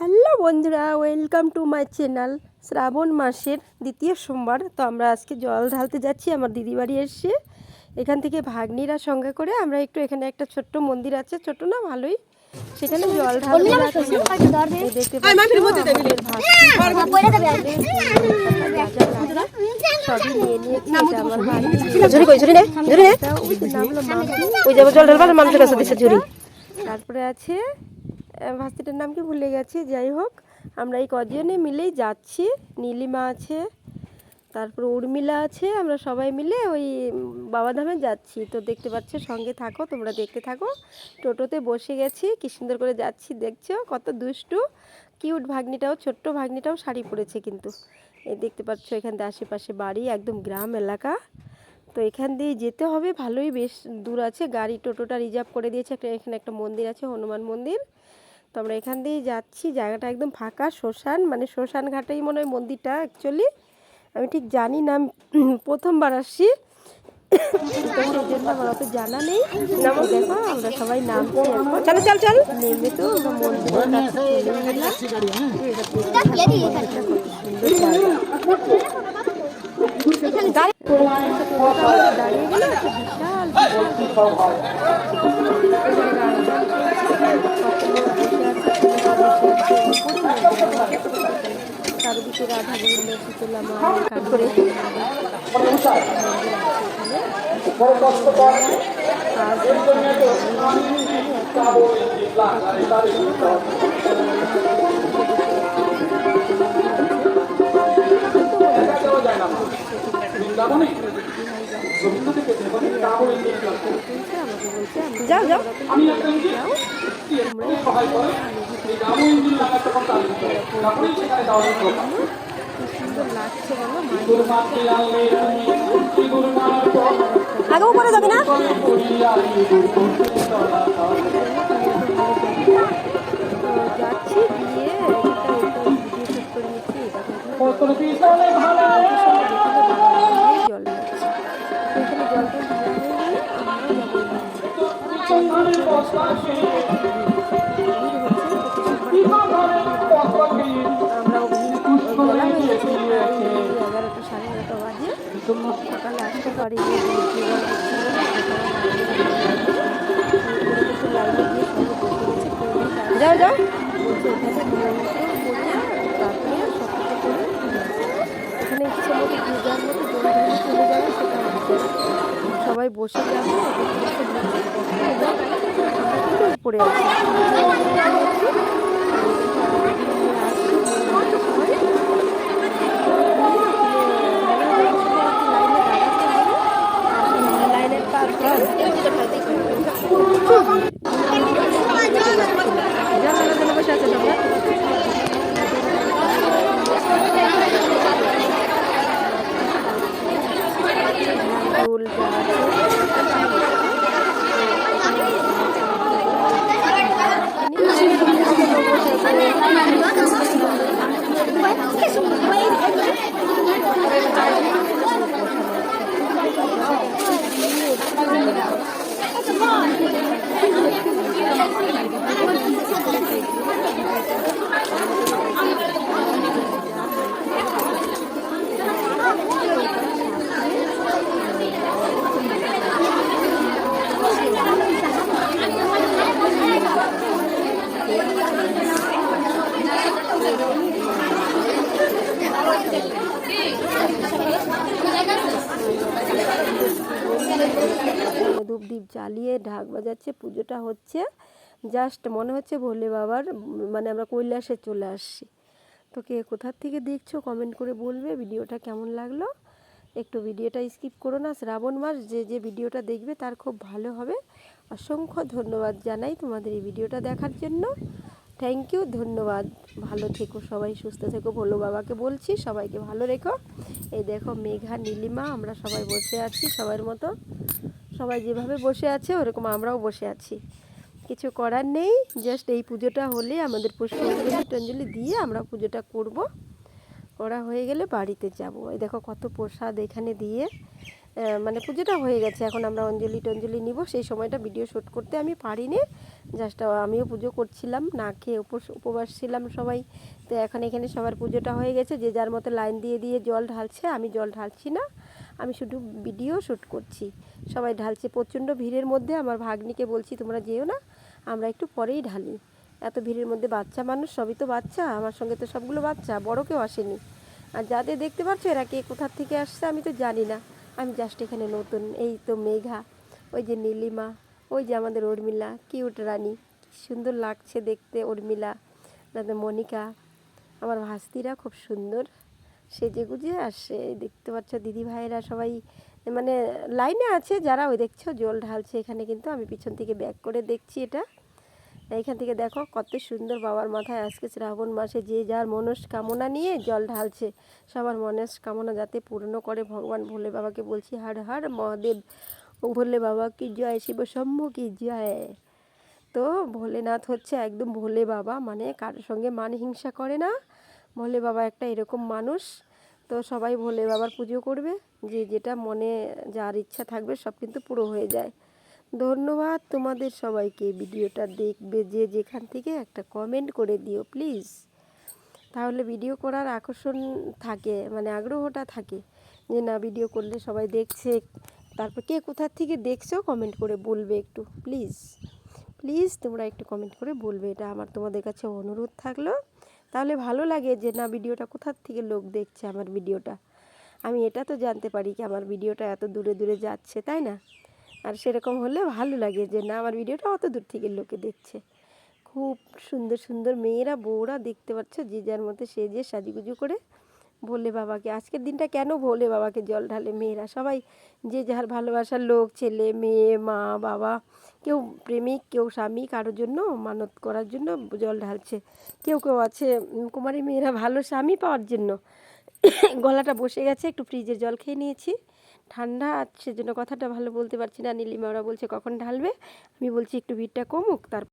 Hello বন্ধুরা welcome to my channel শ্রাবণ মাসের দ্বিতীয় সোমবার। তো আমরা আজকে জল ঢালতে যাচ্ছি আমার দিদি বাড়ি এসে। এখান থেকে ভাগ্নিরা সঙ্গে করে আমরা একটু এখানে একটা ছোট্ট মন্দির আছে ছোট না ভালোই। সেখানে জল ঢালতে দেখতে পাচ্ছ? সবই নিয়েছি এটা আমার ভাগ্নি। ঝুড়ি কই ঝুড়ি নে ঝুড়ি নে। এটা ওই যে নামলো মামি ওই যাব জল ঢালবার মানুষের কাছে ঝুড়ি তারপরে আছে ভাস্তিটার নাম কি ভুলে গেছি? যাই হোক, আমরা এই কজনে মিলেই যাচ্ছি। নীলিমা আছে, তারপর উর্মিলা আছে, আমরা সবাই মিলে ওই বাবাধামে যাচ্ছি। তো দেখতে পাচ্ছ, সঙ্গে থাকো, তোমরা দেখতে থাকো। টোটোতে বসে গেছি, কি সুন্দর করে যাচ্ছি, দেখছ? কত দুষ্টু। কিউট ভাগ্নিটাও, ছোট্ট ভাগ্নিটাও শাড়ি পরেছে কিন্তু। এই দেখতে পাচ্ছ, এখান থেকে আশেপাশে বাড়ি, একদম গ্রাম এলাকা। তো এখান দিয়ে যেতে হবে, ভালোই বেশ দূর আছে। গাড়ি, টোটোটা রিজার্ভ করে দিয়েছে। একটা, এখানে একটা মন্দির আছে, হনুমান মন্দির। তো আমরা এখান দিয়েই যাচ্ছি। জায়গাটা একদম ফাঁকা, শ্মশান মানে শ্মশান ঘাটেই মনে হয় মন্দিরটা অ্যাকচুয়ালি আমি ঠিক জানি না প্রথমবার আসছি। জানা নেই। দেখো, আমরা সবাই। দাঁড়িয়ে চারিদিকে রাধা গোবিন্দ শীতলা মা কাঠ করে যাও যাও। সুন্দর লাগছে বলো আগেও করে যাবে না? যাচ্ছি গিয়ে একটা ভিডিও শুট যাও যাও। এখানে ইচ্ছে মতো যার মতো চলে যাবে সেটা সবাই বসে যাবে পড়ে আছে লাইনের পাশ বসে আছে তোমরা ফুল দ্বীপ জ্বালিয়ে ঢাক বাজাচ্ছে, পুজোটা হচ্ছে জাস্ট মনে হচ্ছে ভোলে বাবার মানে আমরা কৈলাসে চলে আসছি। তো কে কোথার থেকে দেখছ কমেন্ট করে বলবে, ভিডিওটা কেমন লাগল? একটু ভিডিওটা স্কিপ করো না, শ্রাবণ মাস, যে যে ভিডিওটা দেখবে তার খুব ভালো হবে। অসংখ্য ধন্যবাদ জানাই তোমাদের এই ভিডিওটা দেখার জন্য। থ্যাংক ইউ ধন্যবাদ। ভালো থেকো সবাই, সুস্থ থেকো, ভোলো বাবাকে বলছি, সবাইকে ভালো রেখো। এই দেখো মেঘা, নীলিমা, আমরা সবাই বসে আছি সবার মতো। সবাই যেভাবে বসে আছে, ওরকম আমরাও বসে আছি। কিছু করার নেই জাস্ট এই পুজোটা হলে আমাদের পুষ্পাঞ্জলি দিয়ে আমরা পুজোটা করব। করা হয়ে গেলে বাড়িতে যাব। এই দেখো কত প্রসাদ এখানে দিয়ে মানে পুজোটা হয়ে গেছে। এখন আমরা অঞ্জলি টঞ্জলি নিব। সেই সময়টা ভিডিও শ্যুট করতে আমি পারিনি। জাস্ট আমিও পুজো করছিলাম, না খেয়ে উপবাস ছিলাম সবাই। তো এখন এখানে সবার পুজোটা হয়ে গেছে। যে যার মতো লাইন দিয়ে দিয়ে জল ঢালছে, আমি জল ঢালছি না। আমি শুধু ভিডিও শ্যুট করছি। সবাই ঢালছে, প্রচণ্ড ভিড়ের মধ্যে আমার ভাগ্নিকে বলছি, তোমরা যেও না, আমরা একটু পরেই ঢালি। এত ভিড়ের মধ্যে বাচ্চা মানুষ, সবই তো বাচ্চা, আমার সঙ্গে তো সবগুলো বাচ্চা, বড় কেউ আসেনি। আর যাদের দেখতে পাচ্ছ এরা কে কোথার থেকে আসছে আমি তো জানি না। আমি জাস্ট এখানে নতুন, এই তো মেঘা, ওই যে নীলিমা, ওই যে আমাদের উর্মিলা কিউট রানী, কি সুন্দর লাগছে দেখতে উর্মিলা তাদের মনিকা, আমার ভাস্তিরা খুব সুন্দর। সেজে গুজে আসে দেখতে পাচ্ছ দিদি ভাইয়েরা সবাই মানে লাইনে আছে, যারা ওই দেখছ, জল ঢালছে এখানে কিন্তু, আমি পিছন থেকে ব্যাক করে দেখছি এটা। এখান থেকে দেখো, কত সুন্দর বাবার মাথায় আজকে শ্রাবণ মাসে যে যার মনস্কামনা নিয়ে জল ঢালছে। সবার মনস্কামনা যাতে পূর্ণ করে, ভগবান ভোলে বাবাকে বলছি, হর হর মহাদেব ভোলে বাবা কি জয়, শিব শম্ভ কি জয়? তো ভোলেনাথ হচ্ছে একদম ভোলে বাবা মানে কারোর সঙ্গে মান হিংসা করে না। ভোলে বাবা একটা এরকম মানুষ, তো সবাই ভোলে বাবার পুজো করবে, যে যেটা মনে যার ইচ্ছা থাকবে সব কিন্তু পুরো হয়ে যায়। ধন্যবাদ তোমাদের সবাইকে, ভিডিওটা দেখবে যে যেখান থেকে একটা কমেন্ট করে দিও প্লিজ তাহলে ভিডিও করার আকর্ষণ থাকে মানে আগ্রহটা থাকে, যে না ভিডিও করলে সবাই দেখছে, তারপর কে কোথার থেকে দেখছ কমেন্ট করে বলবে একটু প্লিজ প্লিজ তোমরা একটু কমেন্ট করে বলবে, এটা আমার তোমাদের কাছে অনুরোধ থাকল। তাহলে ভালো লাগে যে, না, ভিডিওটা কোথার থেকে লোক দেখছে আমার ভিডিওটা? আমি এটা তো জানতে পারি কি আমার ভিডিওটা এত দূরে দূরে যাচ্ছে, তাই না? আর সেরকম হলে ভালো লাগে যে, না, আমার ভিডিওটা অত দূর থেকে লোকে দেখছে। খুব সুন্দর সুন্দর মেয়েরা, বউরা দেখতে পাচ্ছ, যে যার মধ্যে সেজে সাজুগুজু করে ভোলে বাবাকে আজকের দিনটা কেন ভোলে বাবাকে? জল ঢালে মেয়েরা সবাই, যে যার ভালোবাসার লোক, ছেলে, মেয়ে, মা, বাবা, কেউ প্রেমিক, কেউ স্বামী, কারোর জন্য মানত করার জন্য জল ঢালছে। কেউ কেউ আছে কুমারী মেয়েরা ভালো স্বামী পাওয়ার জন্য। গলাটা বসে গেছে, একটু ফ্রিজের জল খেয়ে নিয়েছি। ঠান্ডা, সেজন্য কথাটা ভালো বলতে পারছি না। নীলিমা ওরা বলছে, কখন ঢালবে? আমি বলছি, একটু ভিড়টা কমুক তার